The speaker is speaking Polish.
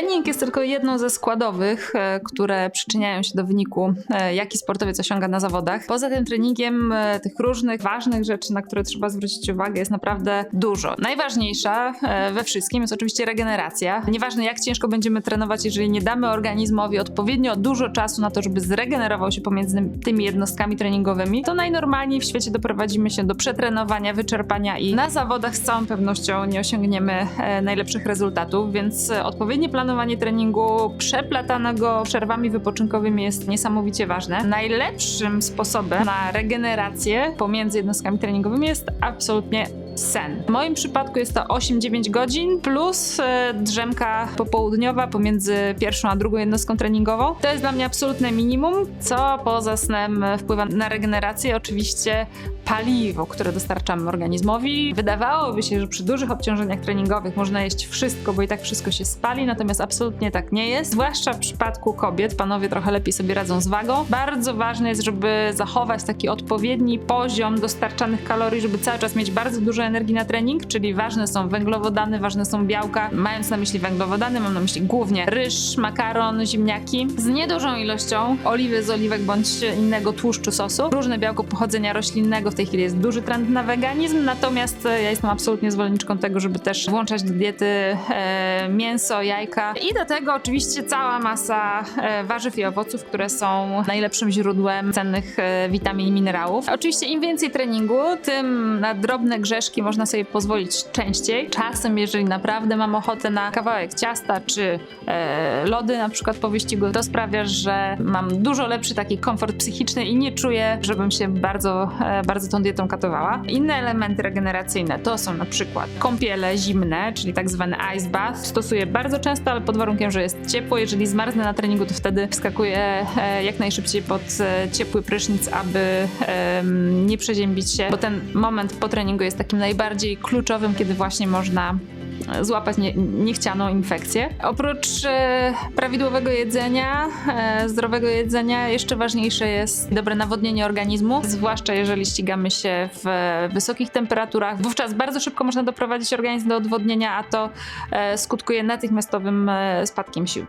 Trening jest tylko jedną ze składowych, e, które przyczyniają się do wyniku, e, jaki sportowiec osiąga na zawodach. Poza tym treningiem e, tych różnych ważnych rzeczy, na które trzeba zwrócić uwagę, jest naprawdę dużo. Najważniejsza we wszystkim jest oczywiście regeneracja. Nieważne jak ciężko będziemy trenować, jeżeli nie damy organizmowi odpowiednio dużo czasu na to, żeby zregenerował się pomiędzy tymi jednostkami treningowymi, to najnormalniej w świecie doprowadzimy się do przetrenowania, wyczerpania i na zawodach z całą pewnością nie osiągniemy najlepszych rezultatów, więc odpowiednie planowanie treningu przeplatanego przerwami wypoczynkowymi jest niesamowicie ważne. Najlepszym sposobem na regenerację pomiędzy jednostkami treningowymi jest absolutnie sen. W moim przypadku jest to 8-9 godzin plus e, drzemka popołudniowa pomiędzy pierwszą a drugą jednostką treningową. To jest dla mnie absolutne minimum, co poza snem wpływa na regenerację. Oczywiście paliwo, które dostarczamy organizmowi. Wydawałoby się, że przy dużych obciążeniach treningowych można jeść wszystko, bo i tak wszystko się spali, natomiast absolutnie tak nie jest. Zwłaszcza w przypadku kobiet, panowie trochę lepiej sobie radzą z wagą. Bardzo ważne jest, żeby zachować taki odpowiedni poziom dostarczanych kalorii, żeby cały czas mieć bardzo dużo energii na trening, czyli ważne są węglowodany, ważne są białka. Mając na myśli węglowodany, mam na myśli głównie ryż, makaron, ziemniaki z niedużą ilością oliwy z oliwek bądź innego tłuszczu sosu. Różne białko pochodzenia roślinnego, w tej chwili jest duży trend na weganizm, natomiast e, ja jestem absolutnie zwolenniczką tego, żeby też włączać do diety e, mięso, jajka i do tego oczywiście cała masa e, warzyw i owoców, które są najlepszym źródłem cennych e, witamin i minerałów. Oczywiście im więcej treningu, tym na drobne grzeszki można sobie pozwolić częściej. Czasem, jeżeli naprawdę mam ochotę na kawałek ciasta czy e, lody na przykład po wyścigu, to sprawia, że mam dużo lepszy taki komfort psychiczny i nie czuję, żebym się bardzo, e, bardzo tą dietą katowała. Inne elementy regeneracyjne to są na przykład kąpiele zimne, czyli tak zwany ice bath. Stosuję bardzo często, ale pod warunkiem, że jest ciepło. Jeżeli zmarznę na treningu, to wtedy wskakuję e, jak najszybciej pod e, ciepły prysznic, aby em, nie przeziębić się, bo ten moment po treningu jest takim najbardziej kluczowym, kiedy właśnie można e, złapać nie, niechcianą infekcję. Oprócz e, prawidłowego jedzenia, e, zdrowego jedzenia, jeszcze ważniejsze jest dobre nawodnienie organizmu, zwłaszcza jeżeli ścigamy się w e, wysokich temperaturach. Wówczas bardzo szybko można doprowadzić organizm do odwodnienia, a to e, skutkuje natychmiastowym e, spadkiem sił.